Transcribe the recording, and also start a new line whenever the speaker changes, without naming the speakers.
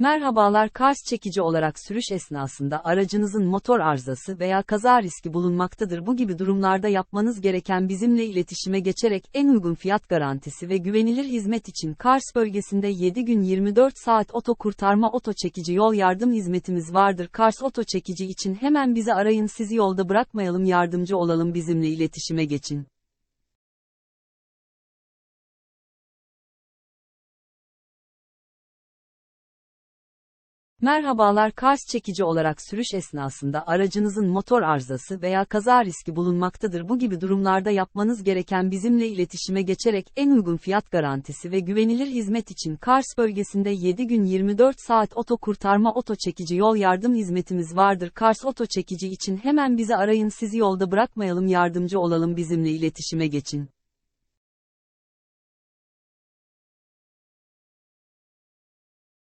Merhabalar Kars çekici olarak sürüş esnasında aracınızın motor arızası veya kaza riski bulunmaktadır. Bu gibi durumlarda yapmanız gereken bizimle iletişime geçerek en uygun fiyat garantisi ve güvenilir hizmet için Kars bölgesinde 7 gün 24 saat oto kurtarma oto çekici yol yardım hizmetimiz vardır. Kars oto çekici için hemen bizi arayın sizi yolda bırakmayalım yardımcı olalım bizimle iletişime geçin. Merhabalar Kars çekici olarak sürüş esnasında aracınızın motor arızası veya kaza riski bulunmaktadır. Bu gibi durumlarda yapmanız gereken bizimle iletişime geçerek en uygun fiyat garantisi ve güvenilir hizmet için Kars bölgesinde 7 gün 24 saat oto kurtarma oto çekici yol yardım hizmetimiz vardır. Kars oto çekici için hemen bizi arayın sizi yolda bırakmayalım yardımcı olalım bizimle iletişime geçin.